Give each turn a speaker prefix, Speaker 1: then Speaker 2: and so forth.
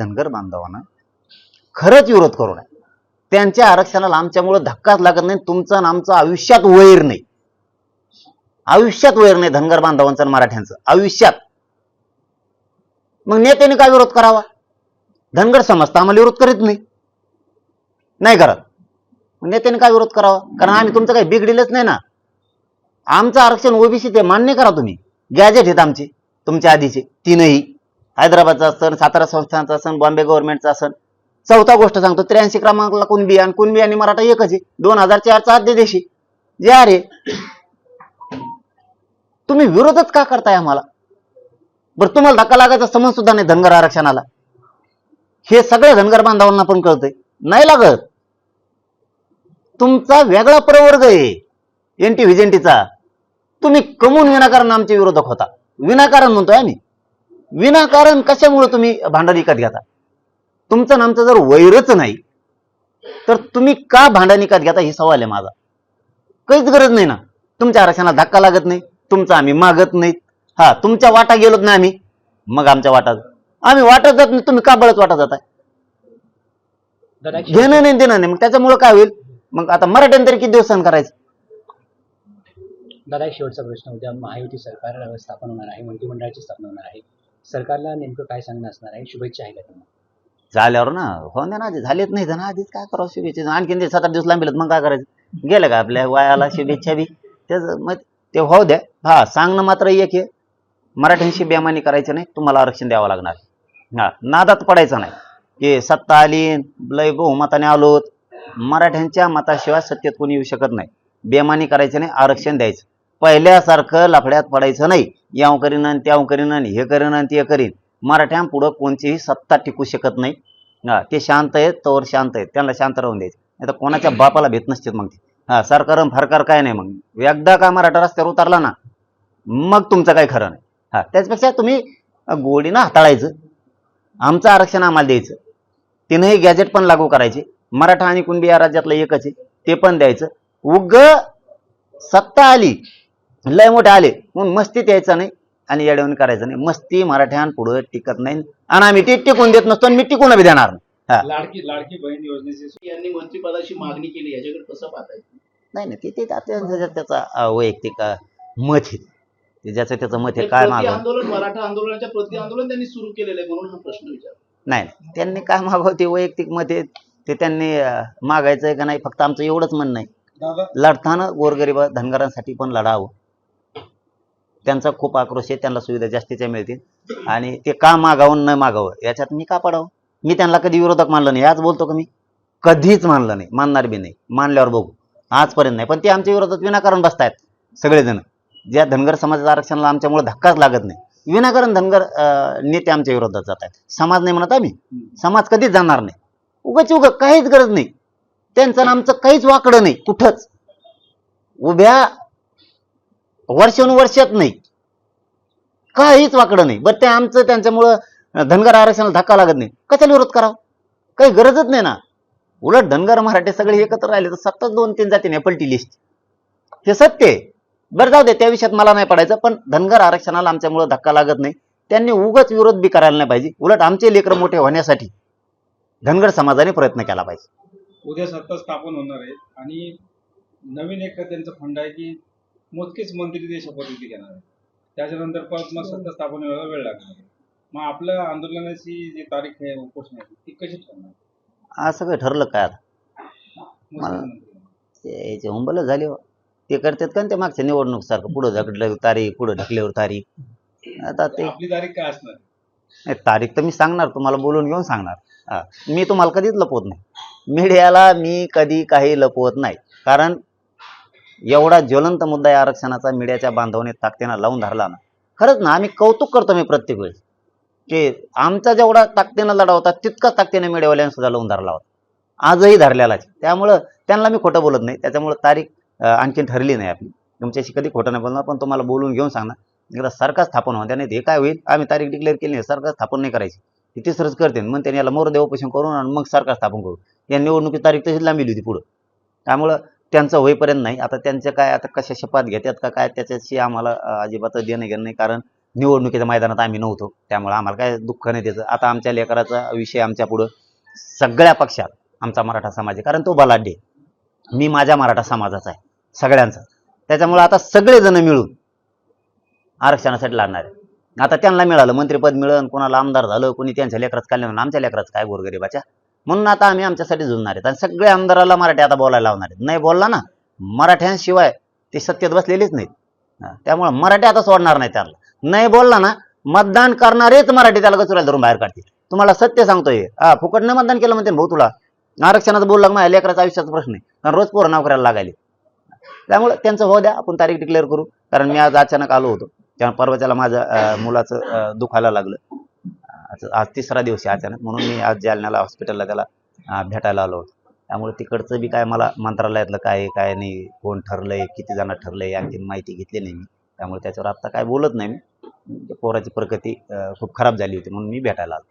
Speaker 1: धनगर बांधवांना खरंच विरोध करू नये. त्यांच्या आरक्षणाला आमच्यामुळे धक्काच लागत नाही तुमचं आणि आमचं आयुष्यात वैर नाही. आयुष्यात वैर नाही धनगर बांधवांचं आणि मराठ्यांचं आयुष्यात. मग नेत्याने काय विरोध करावा? धनगर समाज तर आम्हाला विरोध करीत नाही. नाही करत. नेत्याने काय विरोध करावा? कारण आम्ही तुमचं काही बिघडिलच नाही ना. आमचं आरक्षण ओबीसी ते मान्य करा तुम्ही. गॅजेट आहेत आमचे तुमच्या आधीचे तीनही. हैदराबादचा असन सातारा संस्थांचा असन बॉम्बे गव्हर्नमेंटचा असन चौथा गोष्ट सांगतो त्र्याऐंशी क्रमांकाला कुणबी आणि कुणबी आणि मराठा एकच आहे. दोन हजार चारचा अध्यादेशी जे अरे तुम्ही विरोधच का करताय आम्हाला? बरं तुम्हाला धक्का लागायचा समज सुद्धा नाही धनगर आरक्षणाला. हे सगळ्या धनगर बांधवांना पण कळतंय. नाही लागत. तुमचा वेगळा प्रवर्ग आहे एन टी व्हिजेंटीचा तुम्ही कमून विनाकारण आमचे विरोधक होता. विनाकारण म्हणतोय आम्ही. विनाकारण कशामुळे तुम्ही भांडण विकत घेता? तुमचं आणि आमचं जर वैरच नाही तर तुम्ही का भांडण विकत घेता ही सवाल आहे माझा. काहीच गरज नाही ना. तुमच्या आरक्षणाला धक्का लागत नाही तुमचं आम्ही मागत नाहीत हा तुमच्या वाटा गेलोत ना आम्ही मग आमच्या वाटात आम्ही वाटत जात नाही तुम्ही का बळच वाटत जाताय? घेणं नाही देणं नाही. मग त्याच्यामुळे काय होईल? मग आता मराठ्यां तरी किती दिवस सहन करायचं?
Speaker 2: दादा एक शेवटचा प्रश्न उद्या महायुती सरकार स्थापन होणार आहे मंत्रिमंडळाची स्थापना होणार आहे. सरकारला नेमकं काय सांगणं असणार आहे? शुभेच्छा आहे का
Speaker 1: झाल्यावर ना हो ना आधी झालेच नाही ना आधीच काय करावं शुभेच्छा? आणखीन ते सात आठ दिवस लांबिलत मग काय करायचं? गेलं का आपल्या वयाला शुभेच्छा बी? त्याच मग ते होऊ द्या. हा सांगणं मात्र एक आहे. मराठ्यांशी बेमानी करायचं नाही तुम्हाला आरक्षण द्यावं लागणार. हा नादात पडायचं नाही. की सत्ता आली लय बहुमताने आलोत. मराठ्यांच्या मताशिवाय सत्तेत कोणी येऊ शकत नाही. बेमानी करायचं नाही आरक्षण द्यायचं. पहिल्यासारखं लफड्यात पडायचं नाही. याव करीन आणि त्याव करीन आणि हे करीन आणि ते करीन. मराठ्यां पुढं सत्ता टिकू शकत नाही. हा ते शांत आहेत तोवर शांत आहेत. त्यांना शांत राहून द्यायचं. नाही तर कोणाच्या बापाला भेट नसते मग ते. हा सरकार फरकार काय नाही मग. एकदा का मराठा रस्त्यावर उतरला ना मग तुमचं काय खरं नाही. हा त्याच्यापेक्षा तुम्ही गोडीनं हाताळायचं. आमचं आरक्षण आम्हाला द्यायचं. तिनंही गॅजेट पण लागू करायचे. मराठा आणि कुणबी या राज्यातलं एकच आहे. ते पण द्यायचं. उग सत्ता आली. लय मोठे आले. म्हणून मस्तीत यायचं नाही आणि येडवून करायचं नाही. मस्ती मराठ्यां टिकत नाही आणि आम्ही ते टिकून देत नसतो आणि मी टिकून बी देणार नाही. हा.
Speaker 3: लाडकी लाडकी बहीण योजनेची यांनी मंत्रिपदाची मागणी केली याच्याकडे कसं पाहताय?
Speaker 1: नाही नाही ते- ते त्या- त्याचा वैयक्तिक मत आहे. ज्याचं त्याचं मत आहे काय मागव
Speaker 3: आंदोलन मराठा आंदोलनाच्या प्रति आंदोलन त्यांनी सुरू केलेलं आहे म्हणून हा प्रश्न विचार
Speaker 1: नाही नाही. त्यांनी काय मागावं ते वैयक्तिक मत आहे. ते त्यांनी अं, मागायचं आहे का नाही? फक्त आमचं एवढंच म्हणणं आहे.
Speaker 3: दादा.
Speaker 1: लढताना गोरगरीब धनगरांसाठी पण लढावं. त्यांचा खूप आक्रोश आहे त्यांना सुविधा जास्तीच्या मिळतील. आणि ते का मागावं न मागावं याच्यात मी का पडावं? मी त्यांना कधी विरोधक मानलं नाही. आज बोलतो का मी? कधीच मानलं नाही. मानणार बी नाही. मानल्यावर बघू. आजपर्यंत नाही. पण ते आमच्या विरोधात विनाकारण बसतायत सगळेजण. ज्या धनगर समाजाच्या आरक्षणाला आमच्यामुळे धक्काच लागत नाही. विनाकारण धनगर नेते आमच्या विरोधात जात आहेत समाज नाही म्हणत आम्ही. समाज कधीच जाणार नाही. उगाच उग काहीच गरज नाही. त्यांचं आमचं काहीच वाकडं नाही. कुठंच. उभ्या वर्षानुवर्षात नाही. काहीच वाकडं नाही. बरं ते आमचं त्यांच्यामुळं धनगर आरक्षणाला धक्का लागत नाही. कशाला विरोध करावा? काही गरजच नाही ना. उलट धनगर मराठे सगळे एकत्र राहिले तर सतत दोन तीन जाती नाही पलटी लिस्ट हे सत्य आहे. बरं जाऊ दे त्या विषयात मला नाही पडायचं पण धनगर आरक्षणाला आमच्यामुळं धक्का लागत नाही. त्यांनी उगाच विरोध बी करायला नाही पाहिजे. उलट आमचे लेकर मोठे होण्यासाठी धनगर समाजाने प्रयत्न केला पाहिजे.
Speaker 4: उद्या सत्ता स्थापन होणार आहे. आणि नवीन एक त्यांचं फंड आहे की मोजकेच मंत्री ते शपथविधी घेणार आहे. त्याच्यानंतर परत मग सत्ता स्थापन व्हायला वेळ लागणार आहे. मग आपल्या आंदोलनाची जी तारीख आहे उपोषणाची ती कशी ठरणार?
Speaker 1: आज सगळं ठरलं काय आता?
Speaker 4: मोजकेच
Speaker 1: मला-
Speaker 4: मंत्री.
Speaker 1: ते याचे हुंबल झाले हो. ते करतात का ते मागच्या निवडणूक सारखं पुढं ढकलल्यावर तारीख पुढं ढकल्यावर तारीख? आता ते
Speaker 4: आपली तारीख काय असणार?
Speaker 1: नाही, तारीख तर मी सांगणार तुम्हाला बोलून घेऊन सांगणार. हा. मी तुम्हाला कधीच लपवत नाही. मीडियाला मी कधी काही लपवत नाही. कारण एवढा ज्वलंत मुद्दा या आरक्षणाचा मीडियाच्या बांधवने ताकदीनं लावून धरला ना. खरंच ना आम्ही कौतुक करतो मी प्रत्येक वेळेस की आमचा जेवढा ताकदीनं लढा होता तितकाच ताकदीने मीडियावाल्यांनी सुद्धा लावून धरला होता. आजही धरलेलाच त्यामुळं त्यांना मी खोटं बोलत नाही. त्याच्यामुळं तारीख आणखी आणखीन ठरली नाही आपली. तुमच्याशी कधी खोटं नाही बोलणार पण तुम्हाला बोलून घेऊन सांगणार. एकदा सरकार स्थापन होऊन त्याने हे काय होईल? आम्ही तारीख डिक्लेअर केली नाही सरकार स्थापन नाही करायची. ती तिसरंच करते मग त्यांनी याला मोर देवपोषण करून आणि मग सरकार स्थापन करू. या निवडणुकीची तारीख तशीच लांबली होती पुढं. त्यामुळं त्यांचं होईपर्यंत नाही. आता त्यांचं काय आता कशा शपथ घेतात का काय त्याच्याशी आम्हाला अजिबात देणं घेणं नाही. कारण निवडणुकीच्या मैदानात आम्ही नव्हतो. त्यामुळे आम्हाला काय दुःख नाही त्याचं. आता आमच्या लेकराचा विषय आमच्या पुढं सगळ्या पक्षात आमचा मराठा समाज आहे. कारण तो बलाढ्य मी माझ्या मराठा समाजाचा आहे. सगळ्यांचा. त्याच्यामुळे आता सगळेजण मिळून आरक्षणासाठी लढणार आहे. आता त्यांना मिळालं मंत्रिपद मिळलं कोणाला आमदार झालं कोणी त्यांच्या लेकरात कल्याण आमच्या लेकरात काय गोरगरीबाच्या? म्हणून आता आम्ही आमच्यासाठी झुंजणार आहेत. आणि सगळ्या आमदाराला मराठी आता बोलायला लावणार आहेत. नाही बोलला ना मराठ्यांशिवाय ते सत्तेत बसलेलीच नाहीत. त्यामुळे मराठी आता सोडणार नाही त्याला नाही बोलला ना मतदान करणारेच मराठी त्याला गचुराला धरून बाहेर काढतील. तुम्हाला सत्य सांगतोय. हा फुकटनं मतदान केलं म्हणते ना भाऊ तुला? आरक्षणाचं बोलला का माझ्या लेकराचा आयुष्याचा प्रश्न आहे. कारण रोज पोरं नोकऱ्याला लागायले. त्यामुळे त्यांचं हो द्या आपण तारीख डिक्लेअर करू. कारण मी आज अचानक आलो होतो. त्यामुळे परवाच्याला माझ्या मुलाचं दुखायला लागलं. आज आज तिसरा दिवस आहे अचानक. म्हणून मी आज जालन्याला हॉस्पिटलला त्याला भेटायला आलो होतो. त्यामुळे तिकडचं बी काय मला मंत्रालयातलं काय काय नाही कोण ठरलंय किती जण ठरलंय आणखी माहिती घेतली नाही मी. त्यामुळे त्याच्यावर आत्ता काय बोलत नाही मी. म्हणजे पोराची प्रगती खूप खराब झाली होती म्हणून मी भेटायला आलो.